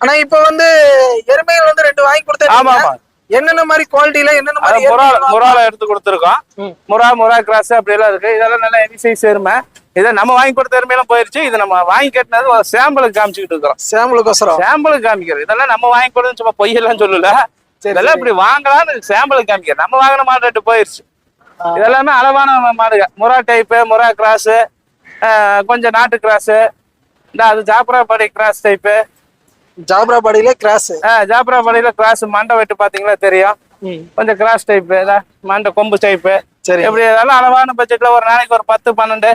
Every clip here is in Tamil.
ஆனா இப்ப வந்து எருமைகள் வந்து ரெண்டு வாங்கி ஆமா கொடுத்தா ஆமா. என்னென்ன மாதிரி குவாலிட்டில என்னென்ன மாதிரி முறா முறால எடுத்து கொடுத்துருக்கோம். ம். முறா முறா கிராஸ் அப்படி எல்லாம் இருக்கு. இதெல்லாம் நல்ல எவி சைஸ் எருமை. இதை நம்ம வாங்கி கொடுத்த எருமையெல்லாம் போயிருச்சு. இது நம்ம வாங்கி கட்டினது ஒரு சாம்பிளுக்கு காமிச்சுக்கிட்டு இருக்கிறோம். சாம்பிளுக்கோசரம் சாம்பிளுக்கு காமிக்கிறது இதெல்லாம் நம்ம வாங்கி கொடுத்து சும்மா பொய்யெல்லாம் சொல்லல. இதெல்லாம். இப்படி வாங்கலாம்னு சாம்பிளுக்கு காமிக்கிறேன் நம்ம வாங்கின மாடு ரேட்டு போயிருச்சு. இதெல்லாமே அளவான மாடுங்க. முறா டைப்பு முறா கிராஸு கொஞ்சம் நாட்டு கிராஸு இந்த அது ஜாப்ராபாடி கிராஸ் டைப்பு ஜாப்ராபாடியில கிராஸ். ஜாப்ராபாடியில கிராஸ் மண்டை வெட்டு பாத்தீங்களா தெரியும். கொஞ்சம் கிராஸ் டைப்பு மண்டை கொம்பு டைப்பு சரி. இப்படி இதெல்லாம் அளவான பட்ஜெட்ல ஒரு நாளைக்கு ஒரு பத்து பன்னெண்டு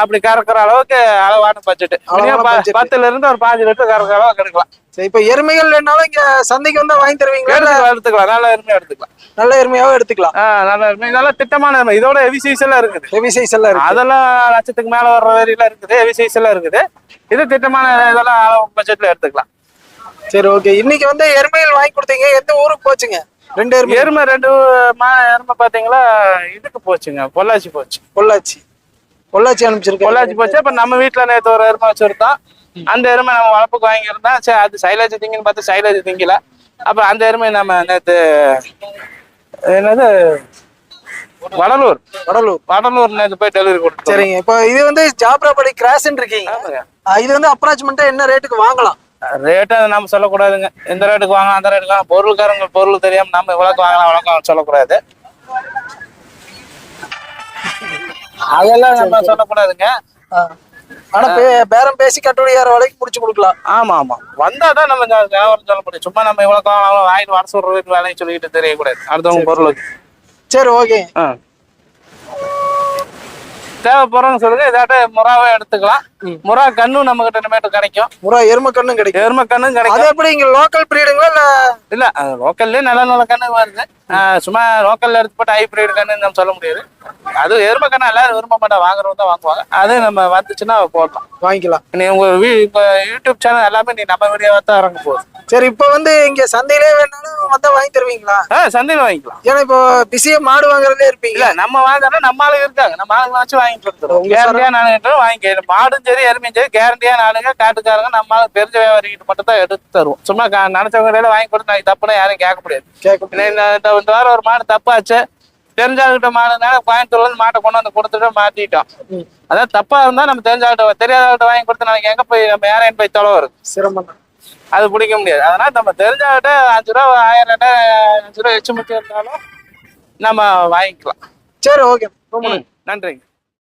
அப்படி கறக்குற அளவுக்கு அளவான பட்ஜெட். பத்துல இருந்து ஒரு பாஞ்சு லிட்டர் கறக்குற அளவுக்கு எடுக்கலாம். சரி இப்ப எருமைகள் வேணாலும் இங்க சந்தைக்கு வந்தா வாங்கி தருவீங்களா? எடுத்துக்கலாம் நல்ல எருமையா எடுத்துக்கலாம். நல்ல எருமையாவும் எடுத்துக்கலாம். நல்ல எருமை. நல்ல திட்டமான எருமை. இதோட ஹெவி சைஸ் எல்லாம் இருக்குது. ஹெவி சைஸ் எல்லாம் இருக்கு அதெல்லாம் லட்சத்துக்கு மேல வர்ற வரையில இருக்குது. ஹெவி சைஸ் எல்லாம் இருக்குது. இது திட்டமான இதெல்லாம் அளவு பட்ஜெட்ல எடுத்துக்கலாம். சரி ஓகே இன்னைக்கு வந்து எருமைகள் வாங்கி கொடுத்தீங்க. எந்த ஊருக்கு போச்சுங்க? ரெண்டு எருமை. எருமை ரெண்டு எருமை பாத்தீங்களா இதுக்கு போச்சுங்க. பொள்ளாச்சி போச்சு. பொள்ளாச்சி. பொள்ளாச்சி அனுப்பிச்சிருக்கேன் பொள்ளாச்சி போச்சு. அப்ப நம்ம வீட்டுல நேத்து ஒரு எருமை வச்சிருந்தோம் அந்த எருமை நம்ம வளர்ப்புக்கு வாங்கியிருந்தோம் சரி அது சைலேஜ் திங்கின்னு பார்த்து சைலேஜ் திங்கல. அப்ப அந்த எருமை நம்ம நேத்து என்னது? வடலூர். வடலூர். வடலூர் நேத்து போய் டெலிவரி கொடுத்தோம் சரிங்க. இப்போ இது வந்து ஜாப்ராபாடி கிராஸ்ன்னு இருக்கீங்க. இது வந்து அப்ராச்மெண்ட்டா என்ன ரேட்டுக்கு வாங்கலாம்? ரேட்டை நம்ம சொல்லக்கூடாதுங்க எந்த ரேட்டுக்கு வாங்கலாம் அந்த ரேட்டுக்கு வாங்கலாம். பொருளுக்காரங்க பொருள் தெரியாம நம்ம இவ்வளோக்கு வாங்கலாம் வழக்கம் சொல்லக்கூடாது அதெல்லாம் நம்ம சொல்லக்கூடாதுங்க. ஆனா பே- பேரம் பேசி கட்டுரையார வரைக்கும் முடிச்சு கொடுக்கலாம். ஆமா ஆமா வந்தாதான் நம்ம வியாபாரம் சொல்ல முடியும். சும்மா நம்ம இவ்வளோ வாங்கலாம் வாங்கிட்டு வர சொல்றதுக்கு வேலையை சொல்லிட்டு தெரியக்கூடாது. அடுத்தவங்க பொருளுக்கு சரி. ஓகே. தேவைப்படுறோம்னு சொல்லுங்க. இதாட்ட முறாவே எடுத்துக்கலாம். முறா கண்ணும் நம்ம கிட்ட இனிமேட்டு கிடைக்கும். முறை எருமை கண்ணும் கிடைக்கும். எருமை கண்ணும் கிடைக்கும். அது எப்படி இங்க லோக்கல் பிரீடுங்களா இல்ல? இல்ல லோக்கல்லே நல்ல நல்ல கண்ணு வருது. சும்மா லோக்கல்ல எடுத்து போட்டு ஹைப்ரிட் கண்ணு நம்ம சொல்ல முடியாது. அது எருமை கண்ணு எல்லாரும் விரும்ப மாட்டா. வாங்குறவங்க தான் வாங்குவாங்க. அது நம்ம வந்துச்சுன்னா போடலாம். வாங்கிக்கலாம். நீ உங்க வீ இப்போ யூடியூப் சேனல் எல்லாமே நீ நம்ம வீடியோவா தான் இறங்க போகுது. சரி இப்போ வந்து இங்க சந்தையிலே வேணாலும் வந்தா வாங்கி தருவீங்களா? சந்தையில் வாங்கிக்கலாம். ஏன்னா இப்போ பிஸியா மாடு வாங்குறதே இருப்பீங்க. நம்ம வாங்குறோம் நம்ம ஆளுங்க இருக்காங்க. நம்ம ஆளுங்க வச்சு வாங்கிட்டு கேரண்டியா நானுங்கிட்ட வாங்கிக்க மாடும் சரி எருமையும் சரி கேரண்டியா நானுங்க காட்டுக்காரங்க நம்ம ஆளு தெரிஞ்ச வியாபாரிகிட்ட மட்டும் தான் எடுத்து தருவோம். சும்மா நினைச்சவங்க வாங்கி கொடுத்து நான் தப்புனா யாரும் கேட்க முடியாது. இந்த- வாரம் ஒரு மாடு தப்பாச்சு. தெரிஞ்சாள்கிட்ட மாடுனால கோயம்புத்தூர்ல இருந்து மாட்டை கொண்டு வந்து கொடுத்துட்டு மாட்டிட்டோம். அதான் தப்பா இருந்தா நம்ம தெரிஞ்சாள்கிட்ட தெரியாதவர்கிட்ட வாங்கி கொடுத்து நாளைக்கு எங்க போய் நம்ம யாரையும் போய் தொலை வரும் சிரமம் தான். அது பிடிக்க முடியாது. அதனால நம்ம தெரிஞ்சவர்கிட்ட அஞ்சு ரூபா ஆயிரம் ரெண்டா அஞ்சு ரூபா எச்சு முக்கியம் இருந்தாலும் நம்ம வாங்கிக்கலாம். சரி ஓகே ரொம்ப நன்றி. நன்றிங்க.